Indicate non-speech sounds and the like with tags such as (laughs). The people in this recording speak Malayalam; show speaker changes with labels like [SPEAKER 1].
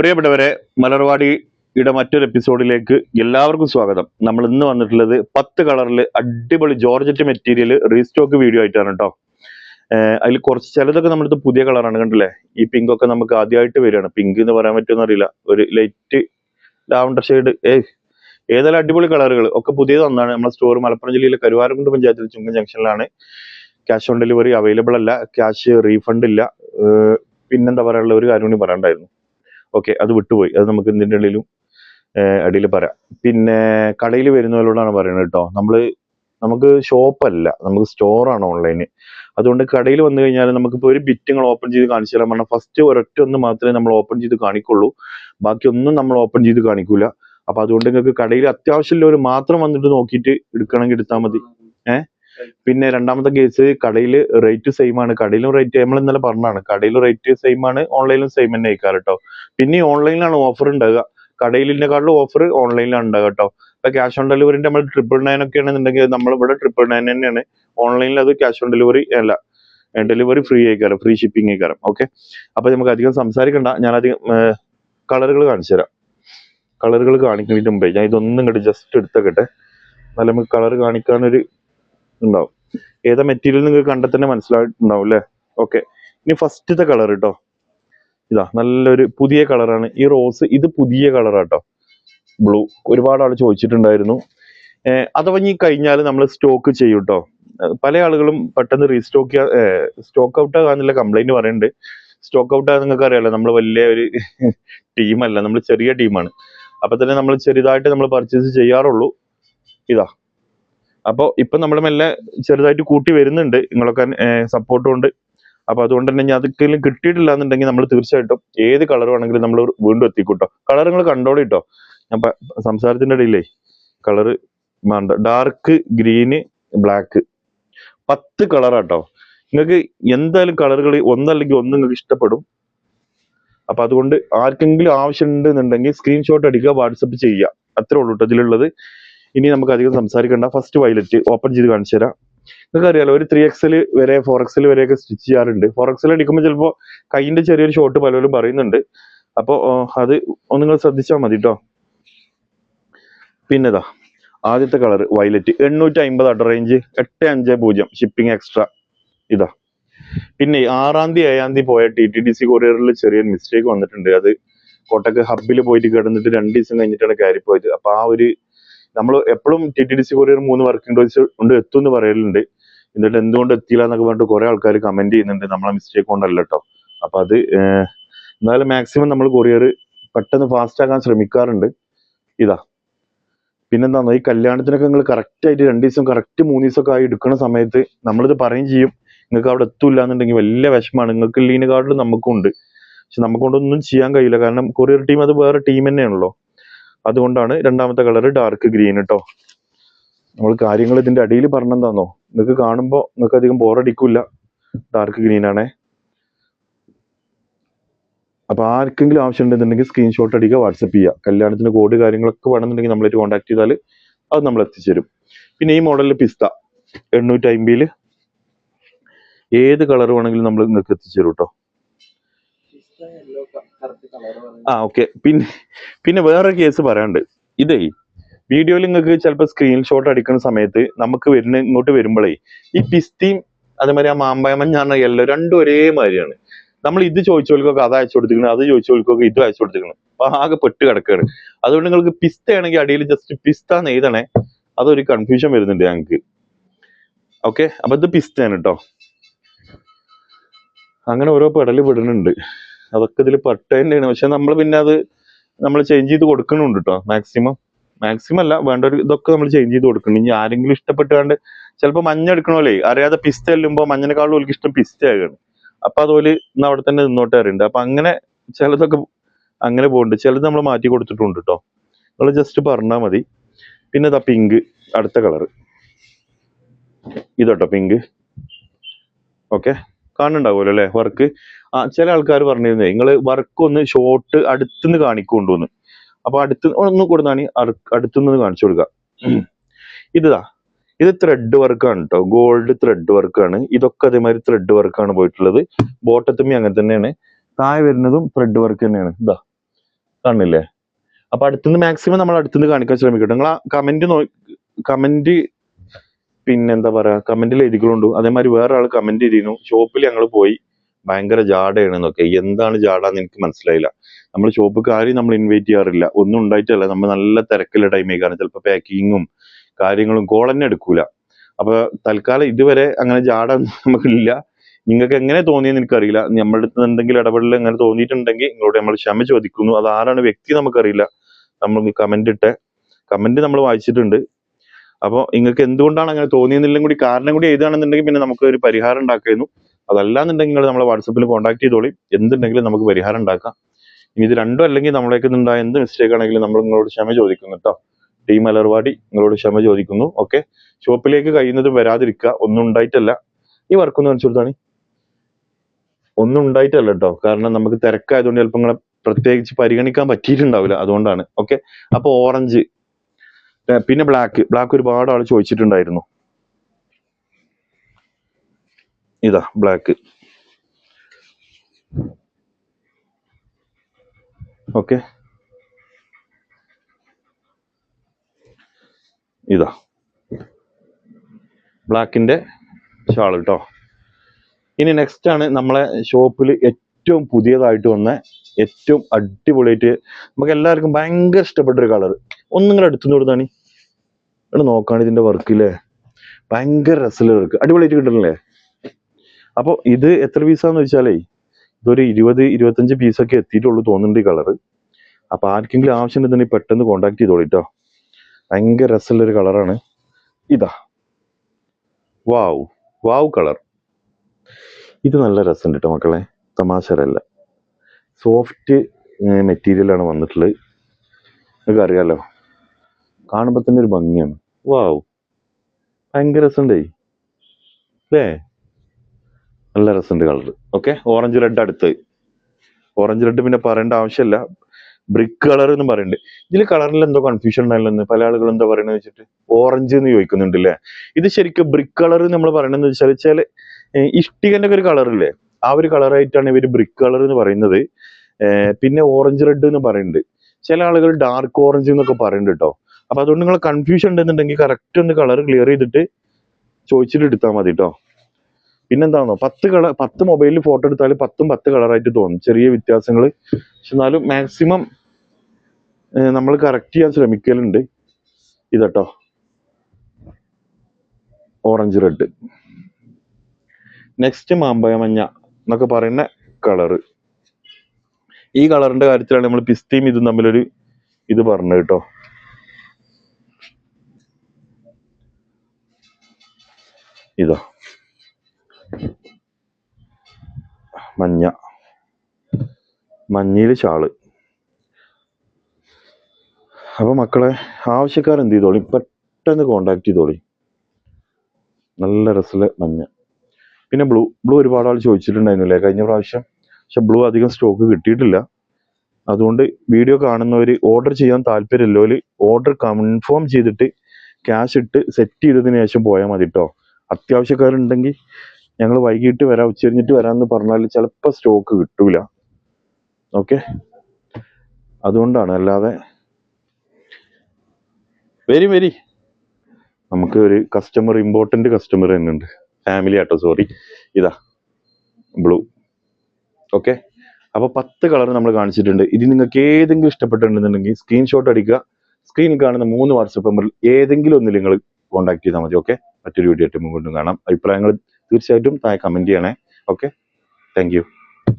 [SPEAKER 1] പ്രിയപ്പെട്ടവരെ മലർവാടിയുടെ മറ്റൊരു എപ്പിസോഡിലേക്ക് എല്ലാവർക്കും സ്വാഗതം. നമ്മൾ ഇന്ന് വന്നിട്ടുള്ളത് പത്ത് കളറിൽ അടിപൊളി ജോർജറ്റ് മെറ്റീരിയൽ റീസ്റ്റോക്ക് വീഡിയോ ആയിട്ടാണ് കേട്ടോ അതിൽ കുറച്ച് ചിലതൊക്കെ നമ്മളിത് പുതിയ കളറാണ് കണ്ടില്ലേ? ഈ പിങ്ക് ഒക്കെ നമുക്ക് ആദ്യമായിട്ട് വരികയാണ്. പിങ്ക് എന്ന് പറയാൻ പറ്റുമെന്ന് അറിയില്ല ഒരു ലൈറ്റ് ലാവണ്ടർ ഷെയ്ഡ് ഏ ഏതെല്ലാം അടിപൊളി കളറുകൾ. ഒക്കെ പുതിയത് ഒന്നാണ് നമ്മുടെ സ്റ്റോർ മലപ്പുറം ജില്ലയിലെ കരുവാരക്കുണ്ട് പഞ്ചായത്തിൽ ചുങ്കം ജംഗ്ഷനിലാണ്. ക്യാഷ് ഓൺ ഡെലിവറി അവൈലബിൾ അല്ല. ക്യാഷ് റീഫണ്ട് ഇല്ല. പിന്നെന്താ പറയാനുള്ള ഒരു കാര്യം കൂടി പറയണ്ടായിരുന്നു ഓക്കെ അത് വിട്ടുപോയി. അത് നമുക്ക് ഇതിന്റെ ഇടയിലും അടിയിൽ പറയാം. പിന്നെ കടയിൽ വരുന്നവരോടാണ് പറയുന്നത് കേട്ടോ. നമ്മൾ നമുക്ക് ഷോപ്പല്ല. നമുക്ക് സ്റ്റോറാണ് ഓൺലൈന്. അതുകൊണ്ട് കടയിൽ വന്നു കഴിഞ്ഞാൽ നമുക്കിപ്പോൾ ഒരു ബിറ്റ് നിങ്ങൾ ഓപ്പൺ ചെയ്ത് കാണിച്ചു തരാൻ പറഞ്ഞാൽ ഫസ്റ്റ് ഒരൊറ്റ ഒന്ന് മാത്രമേ നമ്മൾ ഓപ്പൺ ചെയ്ത് കാണിക്കുള്ളൂ. ബാക്കിയൊന്നും നമ്മൾ ഓപ്പൺ ചെയ്ത് കാണിക്കൂല. അപ്പൊ അതുകൊണ്ട് നിങ്ങൾക്ക് കടയിൽ അത്യാവശ്യമുള്ളവർ മാത്രം വന്നിട്ട് നോക്കിയിട്ട് എടുക്കണമെങ്കിൽ എടുത്താൽ മതി. ഏഹ് പിന്നെ രണ്ടാമത്തെ കേസ് കടയിൽ റേറ്റ് സെയിം ആണ്. കടയിലും റേറ്റ് നമ്മൾ ഇന്നലെ പറഞ്ഞാണ് കടയിൽ റേറ്റ് സെയിം ആണ് ഓൺലൈനിലും സെയിം തന്നെ ആയിക്കാറ് കേട്ടോ പിന്നെ ഓൺലൈനിലാണ് ഓഫർ ഉണ്ടാകുക കടയിലിനെക്കാളും ഓഫർ ഓൺലൈനിലാണ് ഉണ്ടാകുക കേട്ടോ ഇപ്പൊ ക്യാഷ് ഓൺ ഡെലിവറിന്റെ നമ്മൾ ട്രിപ്പിൾ നയൻ ഒക്കെ ആണെന്നുണ്ടെങ്കിൽ നമ്മൾ ഇവിടെ ട്രിപ്പിൾ നയൻ തന്നെയാണ്. ഓൺലൈനിൽ അത് ക്യാഷ് ഓൺ ഡെലിവറി അല്ല. ഡെലിവറി ഫ്രീ ആയിക്കാരം ഫ്രീ ഷിപ്പിംഗ് ആയിക്കാരം ഓക്കെ അപ്പൊ നമുക്ക് അധികം സംസാരിക്കണ്ട. ഞാൻ അധികം കളറുകൾ കാണിച്ചു തരാം. കളറുകൾ കാണിക്കുന്നതിന് മുമ്പേ ഞാൻ ഇതൊന്നും ഇങ്ങോട്ട് ജസ്റ്റ് എടുത്തേക്കട്ടെ. എന്നാലും നമുക്ക് കളർ കാണിക്കാനൊരു ഉണ്ടാവും. ഏതാ മെറ്റീരിയൽ നിങ്ങൾക്ക് കണ്ടെത്തന്നെ തന്നെ മനസ്സിലായിട്ടുണ്ടാവും അല്ലേ ഓക്കെ ഇനി ഫസ്റ്റത്തെ കളർ കേട്ടോ ഇതാ നല്ലൊരു പുതിയ കളറാണ് ഈ റോസ് ഇത് പുതിയ കളറാട്ടോ ബ്ലൂ ഒരുപാട് ആൾ ചോദിച്ചിട്ടുണ്ടായിരുന്നു. അഥവാ ഇനി കഴിഞ്ഞാൽ നമ്മൾ സ്റ്റോക്ക് ചെയ്യും കേട്ടോ പല ആളുകളും പെട്ടെന്ന് റീസ്റ്റോക്ക് സ്റ്റോക്ക് ഔട്ട് ആകാന്നുള്ള കംപ്ലൈന്റ് പറയുന്നുണ്ട് സ്റ്റോക്ക് ഔട്ട് ആകാൻ നിങ്ങൾക്ക് അറിയാലോ നമ്മൾ വലിയ ഒരു (laughs) ടീമല്ല നമ്മൾ ചെറിയ ടീമാണ് അപ്പൊ തന്നെ നമ്മൾ ചെറുതായിട്ട് നമ്മൾ പർച്ചേസ് ചെയ്യാറുള്ളൂ. ഇതാ അപ്പോൾ ഇപ്പൊ നമ്മൾ മെല്ലെ ചെറുതായിട്ട് കൂട്ടി വരുന്നുണ്ട്. നിങ്ങളൊക്കെ സപ്പോർട്ടും ഉണ്ട്. അപ്പോൾ അതുകൊണ്ട് തന്നെ ഞാൻ അതൊക്കെയും കിട്ടിയിട്ടില്ല എന്നുണ്ടെങ്കിൽ നമ്മൾ തീർച്ചയായിട്ടും ഏത് കളർ വേണമെങ്കിലും നമ്മൾ വീണ്ടും എത്തിക്കൂട്ടോ. കളർ നിങ്ങൾ കണ്ടോളൂ കേട്ടോ ഞാൻ സംസാരത്തിന്റെ ഇടയിലേ കളറ് വേണ്ട ഡാർക്ക് ഗ്രീന് ബ്ലാക്ക് പത്ത് കളറാട്ടോ നിങ്ങൾക്ക് എന്തായാലും കളറുകൾ ഒന്നല്ലെങ്കിൽ ഒന്ന് നിങ്ങൾക്ക് ഇഷ്ടപ്പെടും. അപ്പൊ അതുകൊണ്ട് ആർക്കെങ്കിലും ആവശ്യമുണ്ടെന്നുണ്ടെങ്കിൽ സ്ക്രീൻഷോട്ട് അടിക്കുക വാട്സപ്പ് ചെയ്യുക. അത്രേ ഉള്ളൂ ഇതിലുള്ളത്. ഇനി നമുക്ക് അധികം സംസാരിക്കണ്ട. ഫസ്റ്റ് വയലറ്റ് ഓപ്പൺ ചെയ്ത് കാണിച്ചു തരാം. നിങ്ങൾക്ക് അറിയാലോ ഒരു ത്രീ എക്സിൽ വരെ ഫോർ എക്സിൽ വരെയൊക്കെ സ്റ്റിച്ച് ചെയ്യാറുണ്ട്. ഫോർ എക്സിൽ അടിക്കുമ്പോൾ ചിലപ്പോൾ കൈയിന്റെ ചെറിയൊരു ഷോട്ട് പലരും പറയുന്നുണ്ട്. അപ്പോൾ അത് ഒന്ന് നിങ്ങൾ ശ്രദ്ധിച്ചാൽ മതി കേട്ടോ പിന്നെതാ ആദ്യത്തെ കളർ വയലറ്റ് എണ്ണൂറ്റി അമ്പത് അഡർ റേഞ്ച് എട്ട് അഞ്ച് പൂജ്യം ഷിപ്പിംഗ് എക്സ്ട്രാ ഇതാ. പിന്നെ ആറാം തീയതി ഏഴാം തീയതി പോയ ടി ടി ഡി സി കൊറിയറിൽ ചെറിയൊരു മിസ്റ്റേക്ക് വന്നിട്ടുണ്ട്. അത് കോട്ടക്ക് ഹബിൽ പോയിട്ട് കിടന്നിട്ട് രണ്ട് ദിവസം കഴിഞ്ഞിട്ടാണ് കയറി പോയത് അപ്പോൾ ആ ഒരു നമ്മൾ എപ്പോഴും T T D C courier മൂന്ന് വർക്കിംഗ് ഡേയ്സ് കൊണ്ട് എത്തും എന്ന് പറയലുണ്ട്. എന്നിട്ട് എന്തുകൊണ്ട് എത്തിയില്ല എന്നൊക്കെ പറഞ്ഞിട്ട് കുറെ ആൾക്കാർ കമന്റ് ചെയ്യുന്നുണ്ട്. നമ്മളെ മിസ്റ്റേക്ക് കൊണ്ടല്ല കേട്ടോ അപ്പൊ അത് എന്നാലും മാക്സിമം നമ്മൾ കൊറിയർ പെട്ടെന്ന് ഫാസ്റ്റ് ആക്കാൻ ശ്രമിക്കാറുണ്ട്. ഇതാ. പിന്നെന്താന്നോ ഈ കല്യാണത്തിനൊക്കെ നിങ്ങൾ കറക്റ്റ് ആയിട്ട് രണ്ട് ദിവസം കറക്റ്റ് മൂന്ന് ദിവസമൊക്കെ ആയി എടുക്കുന്ന സമയത്ത് നമ്മളിത് പറയും ചെയ്യും. നിങ്ങൾക്ക് അവിടെ എത്തൂല്ല എന്നുണ്ടെങ്കിൽ വലിയ വിഷമാണ്. നിങ്ങൾക്ക് ലീനുകാർഡിൽ കാർഡിൽ നമുക്കുണ്ട്. പക്ഷെ നമുക്കൊണ്ടൊന്നും ചെയ്യാൻ കഴിയില്ല. കാരണം കൊറിയർ ടീം അത് വേറെ ടീം തന്നെയാണല്ലോ. അതുകൊണ്ടാണ് രണ്ടാമത്തെ കളർ ഡാർക്ക് ഗ്രീൻ കേട്ടോ നമ്മൾ കാര്യങ്ങൾ ഇതിന്റെ അടിയിൽ പറഞ്ഞെന്താന്നോ നിങ്ങൾക്ക് കാണുമ്പോൾ നിങ്ങൾക്ക് അധികം ബോറടിക്കില്ല ഡാർക്ക് ഗ്രീൻ ആണേ. അപ്പോൾ ആർക്കെങ്കിലും ആവശ്യം ഉണ്ടെന്നുണ്ടെങ്കിൽ സ്ക്രീൻഷോട്ട് അടിക്കുക വാട്സപ്പ് ചെയ്യുക. കല്യാണത്തിന് കോഡ് കാര്യങ്ങളൊക്കെ വേണമെന്നുണ്ടെങ്കിൽ നമ്മളായിട്ട് കോൺടാക്ട് ചെയ്താൽ അത് നമ്മൾ എത്തിച്ചേരും പിന്നെ ഈ മോഡലിൽ പിസ്ത എണ്ണൂറ്റി അമ്പതിൽ ഏത് കളർ വേണമെങ്കിലും നമ്മൾ നിങ്ങൾക്ക് എത്തിച്ചേരും കേട്ടോ ആ ഓക്കെ. പിന്നെ പിന്നെ വേറെ കേസ് പറയാണ്ട് ഇതേ വീഡിയോയിൽ നിങ്ങൾക്ക് ചിലപ്പോൾ സ്ക്രീൻഷോട്ട് അടിക്കുന്ന സമയത്ത് നമുക്ക് വരുന്ന ഇങ്ങോട്ട് വരുമ്പോഴേ ഈ പിസ്തിയും അതേമാതിരി ആ മാമ്പഴമഞ്ഞ ഞാൻ എല്ലാം രണ്ടും ഒരേ മാതിരിയാണ് നമ്മൾ ഇത് ചോദിച്ചവർക്കൊക്കെ അത് അയച്ചു കൊടുത്തിരിക്കണം അത് ചോദിച്ചവർക്കൊക്കെ ഇത് അയച്ചു കൊടുത്തിരിക്കണം. അപ്പൊ ആകെ പെട്ട് കിടക്കുകയാണ് അതുകൊണ്ട് നിങ്ങൾക്ക് പിസ്ത ആണെങ്കിൽ അടിയിൽ ജസ്റ്റ് പിസ്ത എഴുതണേ അതൊരു കൺഫ്യൂഷൻ വരുന്നുണ്ട് ഞങ്ങൾക്ക് ഓക്കെ? അപ്പൊ ഇത് പിസ്തയാണ് കേട്ടോ അങ്ങനെ ഓരോ പെടൽ പെടുന്നുണ്ട്. അതൊക്കെ ഇതിൽ പെട്ട പക്ഷെ നമ്മൾ പിന്നെ അത് നമ്മൾ ചേഞ്ച് ചെയ്ത് കൊടുക്കുന്നുണ്ട് കേട്ടോ മാക്സിമം മാക്സിമം അല്ല വേണ്ട ഒരു ഇതൊക്കെ നമ്മൾ ചേഞ്ച് ചെയ്ത് കൊടുക്കണം ഇനി ആരെങ്കിലും ഇഷ്ടപ്പെട്ടാണ്ട് ചിലപ്പോൾ മഞ്ഞ എടുക്കണോലേ അറിയാതെ പിസ്ത ചെല്ലുമ്പോൾ മഞ്ഞനെക്കാളും ഓൾക്ക് ഇഷ്ടം പിസ്ത ആകാണ്. അപ്പൊ അതുപോലെ ഇന്ന് അവിടെ തന്നെ നിന്നോട്ട് അറിയുന്നുണ്ട് അപ്പൊ അങ്ങനെ ചിലതൊക്കെ അങ്ങനെ പോകുന്നുണ്ട് ചിലത് നമ്മൾ മാറ്റി കൊടുത്തിട്ടുണ്ട് കേട്ടോ നമ്മൾ ജസ്റ്റ് പറഞ്ഞാൽ മതി. പിന്നെ ഇതാ പിങ്ക് അടുത്ത കളർ ഇതോട്ടോ പിങ്ക് ഓക്കെ കാണുന്നുണ്ടാവുമല്ലോ അല്ലെ? വർക്ക് ആ ചില ആൾക്കാർ പറഞ്ഞിരുന്നേ നിങ്ങൾ വർക്ക് ഒന്ന് ഷോർട്ട് അടുത്തുനിന്ന് കാണിക്കൊണ്ടുവന്ന്. അപ്പൊ അടുത്ത് ഒന്ന് കൊടുത്താണ് അടുത്തുനിന്ന് കാണിച്ചു കൊടുക്കുക. ഇതാ ഇത്. ത്രെഡ് വർക്കാണ് കേട്ടോ ഗോൾഡ് ത്രെഡ് വർക്കാണ് ഇതൊക്കെ അതേമാതിരി ത്രെഡ് വർക്കാണ് പോയിട്ടുള്ളത്. ബോട്ടത്തുമ്മി അങ്ങനെ തന്നെയാണ്. താഴെ വരുന്നതും ത്രെഡ് വർക്ക് തന്നെയാണ്. ഇതാ. കാണില്ലേ അപ്പൊ അടുത്തുനിന്ന് മാക്സിമം നമ്മൾ അടുത്തുനിന്ന് കാണിക്കാൻ ശ്രമിക്കട്ടെ. നിങ്ങൾ ആ കമന്റ് നോ കമന്റ് പിന്നെ എന്താ പറയാ കമന്റിൽ എഴുതിക്കൊണ്ടു അതേമാതിരി വേറെ ആൾ കമന്റ് ചെയ്തിരുന്നു ഷോപ്പിൽ ഞങ്ങൾ പോയി. ഭയങ്കര ജാടയാണെന്നൊക്കെ എന്താണ് ജാടാന്ന് എനിക്ക് മനസ്സിലായില്ല. നമ്മൾ ഷോപ്പ് നമ്മൾ ഇൻവൈറ്റ് ചെയ്യാറില്ല. ഒന്നും ഉണ്ടായിട്ടല്ല. നമ്മൾ നല്ല തിരക്കുള്ള ടൈമേ കാരണം ചിലപ്പോൾ പാക്കിങ്ങും കാര്യങ്ങളും കോൾ തന്നെ എടുക്കൂല. അപ്പൊ തൽക്കാലം ഇതുവരെ അങ്ങനെ ജാട (laughs) നമുക്കില്ല. നിങ്ങൾക്ക് എങ്ങനെ തോന്നിയെന്ന് എനിക്കറിയില്ല. നമ്മുടെ അടുത്ത് എന്തെങ്കിലും ഇടപെടൽ എങ്ങനെ തോന്നിയിട്ടുണ്ടെങ്കിൽ നിങ്ങളോട് നമ്മൾ ക്ഷമ ചോദിക്കുന്നു. അത് ആരാണ് വ്യക്തി നമുക്കറിയില്ല. നമ്മൾ കമന്റ് ഇട്ട് കമന്റ് നമ്മൾ വായിച്ചിട്ടുണ്ട്. അപ്പോൾ നിങ്ങൾക്ക് എന്തുകൊണ്ടാണ് അങ്ങനെ തോന്നിയെന്നില്ലെങ്കിൽ കൂടി കാരണം കൂടി എഴുതുകയാണെന്നുണ്ടെങ്കിൽ പിന്നെ നമുക്ക് ഒരു പരിഹാരം ഉണ്ടാക്കുന്നു അതല്ലാന്നുണ്ടെങ്കിൽ നിങ്ങൾ നമ്മളെ വാട്സപ്പിൽ കോൺടാക്ട് ചെയ്തോളി. എന്തുണ്ടെങ്കിലും നമുക്ക് പരിഹാരം ഉണ്ടാക്കാം. ഇനി ഇത് രണ്ടും അല്ലെങ്കിൽ നമ്മളേക്ക് ഉണ്ടായ എന്ത് മിസ്റ്റേക്ക് ആണെങ്കിലും നമ്മൾ നിങ്ങളോട് ക്ഷമ ചോദിക്കുന്നു കേട്ടോ ടീം അലർവാടി നിങ്ങളോട് ക്ഷമ ചോദിക്കുന്നു. ഓക്കെ? ഷോപ്പിലേക്ക് കഴിയുന്നതും വരാതിരിക്കുക. ഒന്നും ഉണ്ടായിട്ടല്ല. ഈ വർക്ക് ഒന്ന് കാണിച്ചുകൊടുത്താണ് ഒന്നും ഉണ്ടായിട്ടല്ല കേട്ടോ കാരണം നമുക്ക് തിരക്കായതുകൊണ്ട് ചിലപ്പോൾ നിങ്ങളെ പ്രത്യേകിച്ച് പരിഗണിക്കാൻ പറ്റിയിട്ടുണ്ടാവില്ല. അതുകൊണ്ടാണ്. ഓക്കെ? അപ്പോൾ ഓറഞ്ച് പിന്നെ ബ്ലാക്ക് ബ്ലാക്ക് ഒരുപാട് ആൾ ചോദിച്ചിട്ടുണ്ടായിരുന്നു. ഇതാ ബ്ലാക്ക്. ഓക്കെ. ഇതാ. ബ്ലാക്കിന്റെ ഷാൾ കേട്ടോ ഇനി നെക്സ്റ്റ് ആണ് നമ്മളെ ഷോപ്പിൽ ഏറ്റവും പുതിയതായിട്ട് വന്ന ഏറ്റവും അടിപൊളിയായിട്ട് നമുക്ക് എല്ലാവർക്കും ഭയങ്കര ഇഷ്ടപ്പെട്ട ഒരു കളർ ഒന്നും കൂടെ അടുത്തുനിന്ന് കൊടുത്താണ് ഇവിടെ നോക്കാണ് ഇതിന്റെ വർക്കില്ലേ ഭയങ്കര രസമുള്ള വർക്ക് അടിപൊളിയായിട്ട് കിട്ടണല്ലേ? അപ്പോൾ ഇത് എത്ര പീസാന്ന് വെച്ചാലേ ഇതൊരു ഇരുപത് ഇരുപത്തഞ്ച് പീസൊക്കെ എത്തിയിട്ടുള്ളൂ തോന്നുന്നുണ്ട് ഈ കളറ് അപ്പോൾ ആർക്കെങ്കിലും ആവശ്യം ഉണ്ടെന്നുണ്ടെങ്കിൽ പെട്ടെന്ന് കോണ്ടാക്ട് ചെയ്തോളൂ കേട്ടോ ഭയങ്കര രസമുള്ള ഒരു കളറാണ് ഇതാ. വാവ് വാവ് കളർ ഇത് നല്ല രസമുണ്ട് കേട്ടോ മക്കളെ. തമാശരല്ല സോഫ്റ്റ് മെറ്റീരിയലാണ് വന്നിട്ടുള്ളത്. നിങ്ങൾക്ക് അറിയാലോ കാണുമ്പോൾ തന്നെ ഒരു ഭംഗിയാണ്. വാവ് ഭയങ്കര രസമുണ്ടേ. അല്ലേ? നല്ല രസമുണ്ട് കളർ ഓക്കെ ഓറഞ്ച് റെഡ് അടുത്ത്. ഓറഞ്ച് റെഡ് പിന്നെ പറയേണ്ട ആവശ്യമില്ല. ബ്രിക്ക് കളർ എന്ന് പറയുന്നുണ്ട് ഇതിൽ കളറിൽ എന്തോ കൺഫ്യൂഷൻ ഉണ്ടായില്ലെന്ന് പല ആളുകൾ എന്താ പറയുന്നത് വെച്ചിട്ട് ഓറഞ്ച് എന്ന് ചോദിക്കുന്നുണ്ട് അല്ലേ ഇത് ശരിക്കും ബ്രിക്ക് കളർ നമ്മൾ പറയണെന്ന് വെച്ചാൽ വെച്ചാൽ ഇഷ്ടികന്റെ ഒരു കളർ ഇല്ലേ? ആ ഒരു കളറായിട്ടാണ് ഇവർ ബ്രിക്ക് കളർ എന്ന് പറയുന്നത്. പിന്നെ ഓറഞ്ച് റെഡ് എന്ന് പറയുന്നുണ്ട് ചില ആളുകൾ ഡാർക്ക് ഓറഞ്ച് എന്നൊക്കെ പറയുന്നുണ്ട് കേട്ടോ അപ്പൊ അതുകൊണ്ട് നിങ്ങൾ കൺഫ്യൂഷൻ ഉണ്ടെന്നുണ്ടെങ്കിൽ കറക്റ്റ് ഒന്ന് കളർ ക്ലിയർ ചെയ്തിട്ട് ചോദിച്ചിട്ട് എടുത്താൽ മതി കേട്ടോ പിന്നെന്താണോ പത്ത് കളർ പത്ത് മൊബൈലിൽ ഫോട്ടോ എടുത്താൽ പത്തും പത്ത് കളറായിട്ട് തോന്നും. ചെറിയ വ്യത്യാസങ്ങൾ പക്ഷെ എന്നാലും മാക്സിമം നമ്മൾ കറക്റ്റ് ചെയ്യാൻ ശ്രമിക്കലുണ്ട്. ഇതട്ടോ. ഓറഞ്ച് റെഡ് നെക്സ്റ്റ് മാമ്പഴ മഞ്ഞ എന്നൊക്കെ പറയുന്ന കളറ് ഈ കളറിന്റെ കാര്യത്തിലാണ് നമ്മൾ പിസ്തയും ഇതും തമ്മിലൊരു ഇത് പറഞ്ഞത് കേട്ടോ ഇതാ. മഞ്ഞ. മഞ്ഞയിൽ ഷാൾ അപ്പൊ മക്കളെ ആവശ്യക്കാർ എന്ത് ചെയ്തോളി? പെട്ടെന്ന് കോണ്ടാക്ട് ചെയ്തോളി. നല്ല രസത്തിൽ മഞ്ഞ. പിന്നെ ബ്ലൂ ബ്ലൂ ഒരുപാട് ആൾ ചോദിച്ചിട്ടുണ്ടായിരുന്നില്ലേ കഴിഞ്ഞ പ്രാവശ്യം? പക്ഷെ ബ്ലൂ അധികം സ്റ്റോക്ക് കിട്ടിയിട്ടില്ല. അതുകൊണ്ട് വീഡിയോ കാണുന്നവർ ഓർഡർ ചെയ്യാൻ താല്പര്യമില്ലോൽ ഓർഡർ കൺഫേം ചെയ്തിട്ട് ക്യാഷ് ഇട്ട് സെറ്റ് ചെയ്തതിന് ശേഷം പോയാൽ മതി കേട്ടോ അത്യാവശ്യക്കാരുണ്ടെങ്കിൽ ഞങ്ങൾ വൈകിട്ട് വരാം ഉച്ചരിഞ്ഞിട്ട് വരാമെന്ന് പറഞ്ഞാൽ ചിലപ്പോൾ സ്റ്റോക്ക് കിട്ടൂല. ഓക്കെ അതുകൊണ്ടാണ് അല്ലാതെ വരി വരി. നമുക്ക് ഒരു കസ്റ്റമർ ഇമ്പോർട്ടന്റ് കസ്റ്റമർ തന്നെ ഉണ്ട് ഫാമിലി ആട്ടോ സോറി ഇതാ ബ്ലൂ ഓക്കെ അപ്പോൾ പത്ത് കളർ നമ്മൾ കാണിച്ചിട്ടുണ്ട്. ഇത് നിങ്ങൾക്ക് ഏതെങ്കിലും ഇഷ്ടപ്പെട്ടിട്ടുണ്ടെന്നുണ്ടെങ്കിൽ സ്ക്രീൻഷോട്ട് അടിക്കുക. സ്ക്രീനിൽ കാണുന്ന മൂന്ന് വാട്സപ്പ് നമ്പറിൽ ഏതെങ്കിലും ഒന്നിൽ നിങ്ങൾ കോൺടാക്ട് ചെയ്താൽ മതി ഓക്കെ മറ്റൊരു വീഡിയോ ആയിട്ട് മുമ്പോട്ടും കാണാം. അഭിപ്രായങ്ങൾ തീർച്ചയായിട്ടും താഴെ കമന്റ് ചെയ്യണേ. Okay thank